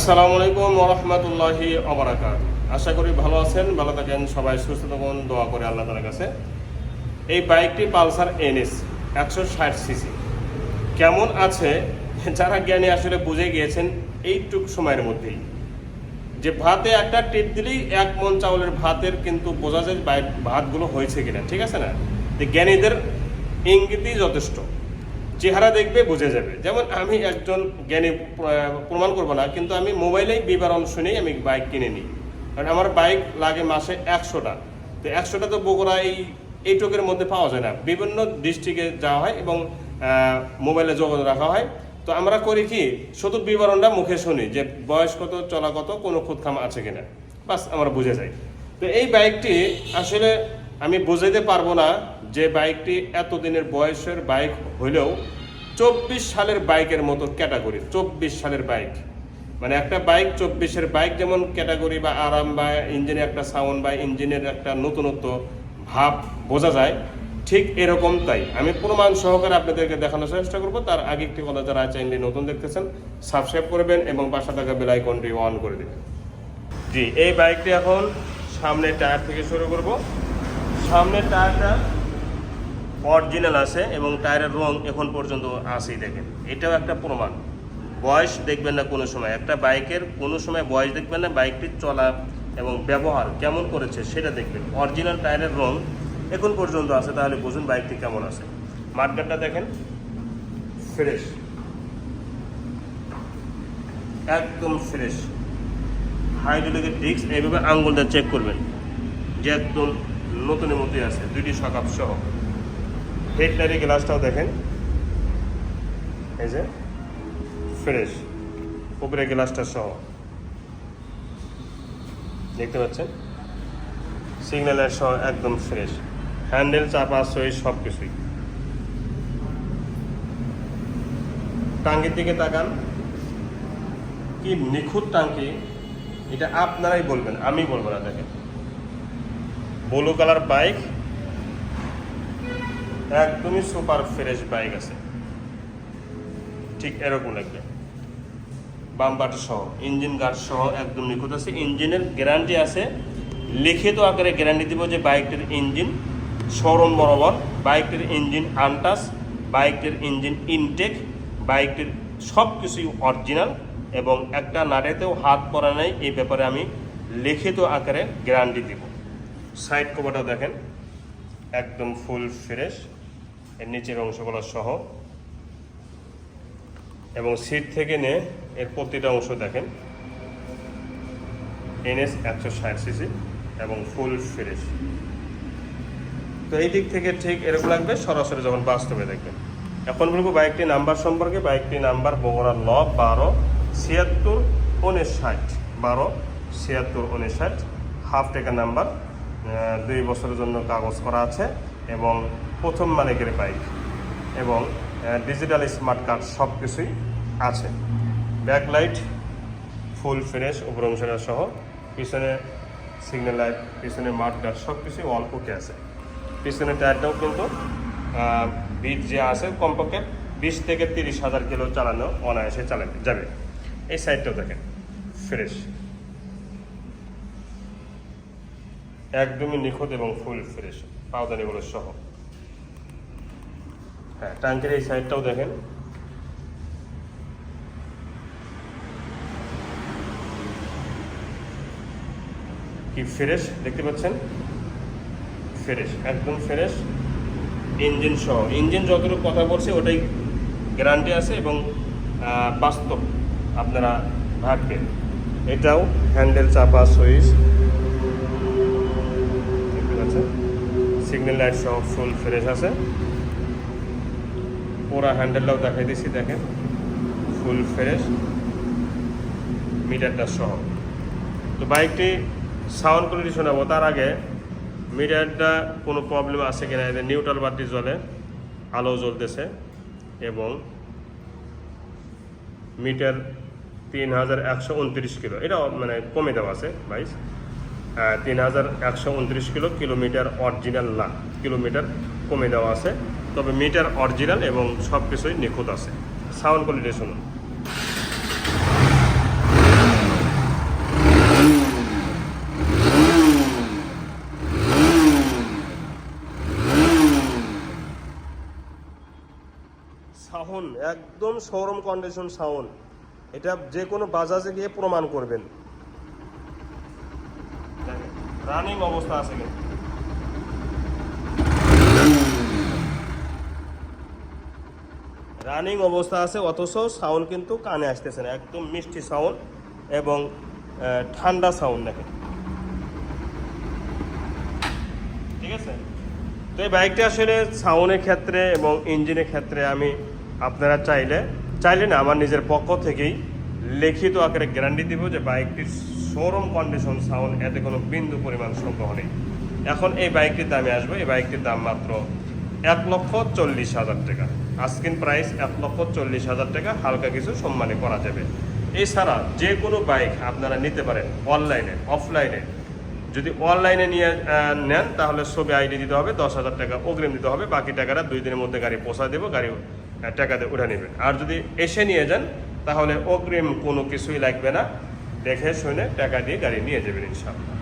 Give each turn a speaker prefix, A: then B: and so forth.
A: আসসালামু আলাইকুম রহমতুল্লাহি অবরাকাত আশা করি ভালো আছেন, ভালো থাকেন, সবাই সুস্থ থাকুন, দোয়া করে আল্লাহ তালার কাছে। এই বাইকটি পালসার এনএস একশো ষাট সিসি। কেমন আছে? যারা জ্ঞানী আসলে বুঝে গিয়েছেন এইটুক সময়ের মধ্যেই। যে ভাতে একটা টিপ দিলেই এক মন চাউলের ভাতের কিন্তু বোঝা যায় ভাতগুলো হয়েছে কিনা, ঠিক আছে না? জ্ঞানীদের ইঙ্গিতই যথেষ্ট। চেহারা দেখবে, বুঝে যাবে। যেমন আমি একজন জ্ঞানী প্রমাণ করব না, কিন্তু আমি মোবাইলেই বিবরণ শুনেই আমি বাইক কিনে নিই। কারণ আমার বাইক লাগে মাসে একশোটা। তো একশোটা তো বগুড়া এই এইটুকের মধ্যে পাওয়া যায় না। বিভিন্ন ডিস্ট্রিক্টে যাওয়া হয় এবং মোবাইলে যোগাযোগ রাখা হয়। তো আমরা করি কি, শুধু বিবরণটা মুখে শুনি যে বয়স কত, চলা কত, কোনো খুদখাম আছে কিনা। বাস, আমরা বুঝে যাই। তো এই বাইকটি আসলে আমি বুঝাইতে পারব না যে বাইকটি এতদিনের বয়সের বাইক হইলেও চব্বিশ সালের বাইকের মতো ক্যাটাগরি, চব্বিশ সালের বাইক। মানে একটা বাইক, চব্বিশের বাইক যেমন ক্যাটাগরি বা আরাম বা ইঞ্জিনের একটা সাউন্ড বা ইঞ্জিনের একটা নতুনত্ব, ভাব বোঝা যায়, ঠিক এরকম তাই। আমি প্রমাণ সহকারে আপনাদেরকে দেখানোর চেষ্টা করব। তার আগে একটি কথা যারা চ্যানেলটি নতুন দেখতেছেন, সাবস্ক্রাইব করবেন এবং পাশে থাকা বেল আইকনটি অন করে দেবেন। জি, এই বাইকটি এখন সামনের টায়ার থেকে শুরু করব। সামনের টায়ারটা অরিজিনাল আছে এবং টায়ারের রং এখন পর্যন্ত আসেই দেখেন। এটাও একটা প্রমাণ। বয়স দেখবেন না কোনো সময়। একটা বাইকের কোনো সময় বয়স দেখবেন না বাইকটির চলা এবং ব্যবহার কেমন করেছে সেটা দেখবেন। অরিজিনাল টায়ারের রং এখন পর্যন্ত আছে, তাহলে বুঝুন বাইকটি কেমন আছে। মাঠগাটটা দেখেন। ফ্রেশ। একদম ফ্রেশ। হাইড্রোলিকের ডিস্ক, এইভাবে আঙ্গুলটা চেক করবেন। যে একদম নতুনের মধ্যে আছে, দুইটি সকাপ সহ। হেডলাইটের গ্লাসটাও দেখেন। এই যে ফ্রেশ উপরে গ্লাসটা সহ। দেখতে পাচ্ছেন? সিগন্যালের সহ একদম ফ্রেশ হ্যান্ডেল চাপা সই সব কিছুই টাঙ্গির দিকে তাকান। কি নিখুঁত টাঙ্কি, এটা আপনারাই বলবেন, আমি বলব না দেখেন। ব্লু কালার বাইক, একদমই সুপার ফ্রেশ বাইক আছে। ঠিক এরকম লাগবে। বাম্পার সহ, ইঞ্জিন গার্ড সহ একদম নিখুঁত আছে। ইঞ্জিনের গ্যারান্টি আছে। লিখিত আকারে গ্যারান্টি দিব যে বাইকটির ইঞ্জিন শোরুম বরাবর, বাইকটির ইঞ্জিন আনটাস বাইকটির ইঞ্জিন ইনটেক, বাইকটির সব কিছুই অরিজিনাল এবং একটা নাড়েতেও হাত পরা নেই, এই ব্যাপারে আমি লিখিত আকারে গ্যারান্টি দিব। সাইড কভারটা দেখেন, একদম ফুল ফ্রেশ। এর নিচের অংশগুলো সহ। এবং সিট থেকে নে, এর প্রতিটা অংশ দেখেন। এনএস একশো ষাট সিসি এবং ফুল ফ্রেশ। তো এই দিক থেকে ঠিক এরকম লাগবে, সরাসরি যখন বাস্তবে দেখবেন। এখন বলব বাইকটি নাম্বার সম্পর্কে। বাইকটি নাম্বার বগুড়া ল বারো, ছিয়াত্তর উনিশ ষাট বারো, ছিয়াত্তর, উনষাট, হাফ টেকা নাম্বার। দুই বছরের জন্য কাগজ করা আছে এবং প্রথম মালিকের বাইক এবং ডিজিটাল স্মার্ট কার্ড সব কিছুই আছে। ব্যাকলাইট ফুল ফ্রেশ উপর সহ, পিছনে সিগন্যাল লাইট পিছনে মাঠ গার্ড সব কিছুই অল ওকে আছে। পিছনে টায়ারটাও কিন্তু বিট যে আছে কমপক্ষে বিশ থেকে তিরিশ হাজার কিলো চালানো অনায়াসে চালাবে যাবে। এই সাইডটাও দেখেন ফ্রেশ একদমই নিখুঁত এবং ফুল ফ্রেশ। পাউদানিগুলো সহ। হ্যাঁ ট্যাঙ্কের এই সাইডটাও দেখেন। কি ফ্রেশ, দেখতে পাচ্ছেন? ফ্রেশ, একদম ফ্রেশ। ইঞ্জিন সহ। ইঞ্জিন যতটুকু কথা বলছে, ওটাই গ্যারান্টি আছে এবং বাস্তব আপনারা ভাববেন। এটাও হ্যান্ডেল চাপা সুইচ। সিগন্যাল লাইট সহ ফুল ফ্রেশ আছে। পুরা হ্যান্ডেলটাও দেখাই দিচ্ছি দেখেন। Full fresh. মিটারটা সহ। তো বাইকটি সাউন্ড কোয়ালিটি শোনাবো তার আগে মিটারটা কোনো প্রবলেম আছে কিনা এদের নিউট্রাল বাতি জ্বলে, আলো জ্বলতেছে এবং মিটার তিন হাজার একশো উনত্রিশ কিলো। এটা মানে কমে দেওয়া আছে, বাইশ। তিন হাজার একশো উনত্রিশ কিলো, কিলোমিটার অরিজিনাল না, কিলোমিটার কমে দেওয়া আছে। তবে মিটার অরিজিনাল এবং সব কিছুই নিখুঁত আছে। সাউন্ড কোয়ালিটি শুনুন। সাউন্ড, একদম সরম কন্ডিশন সাউন্ড। এটা যে কোনো বাজাজে গিয়ে প্রমাণ করবেন। রানিং অবস্থা আছে কিন্তু। রানিং অবস্থা আছে, অথচ সাউন্ড কিন্তু কানে আসতেছে না। একদম মিষ্টি সাউন্ড এবং ঠান্ডা সাউন্ড দেখেন। ঠিক আছে? তো এই বাইকটা আসলে সাউন্ডের ক্ষেত্রে এবং ইঞ্জিনের ক্ষেত্রে আমি আপনারা চাইলে চাইলে না, আমার নিজের পক্ষ থেকেই লিখিত আকারে গ্যারান্টি দিব যে বাইকটির শোরুম কন্ডিশন সাউন্ড এতে কোনো বিন্দু পরিমাণ সন্দেহ নেই। এখন এই বাইকটির দামে আসবে। এই বাইকটির দাম মাত্র এক লক্ষ চল্লিশ হাজার টাকা। আস্কিন প্রাইস এক লক্ষ চল্লিশ হাজার টাকা। হালকা কিছু সম্মানে করা যাবে। এছাড়া যে কোনো বাইক আপনারা নিতে পারেন অনলাইনে অফলাইনে। যদি অনলাইনে নিয়ে নেন তাহলে ছবি আইডি দিতে হবে দশ হাজার টাকা অগ্রিম দিতে হবে। বাকি টাকাটা দুই দিনের মধ্যে গাড়ি পৌঁছা দেবো গাড়ি আহ, টাকা দিয়ে উঠে নেবেন আর যদি এসে নিয়ে যান তাহলে অগ্রিম কোনো কিছুই লাগবে না। দেখে শুনে টাকা দিয়ে গাড়ি নিয়ে যাবেন ইনশাল্লাহ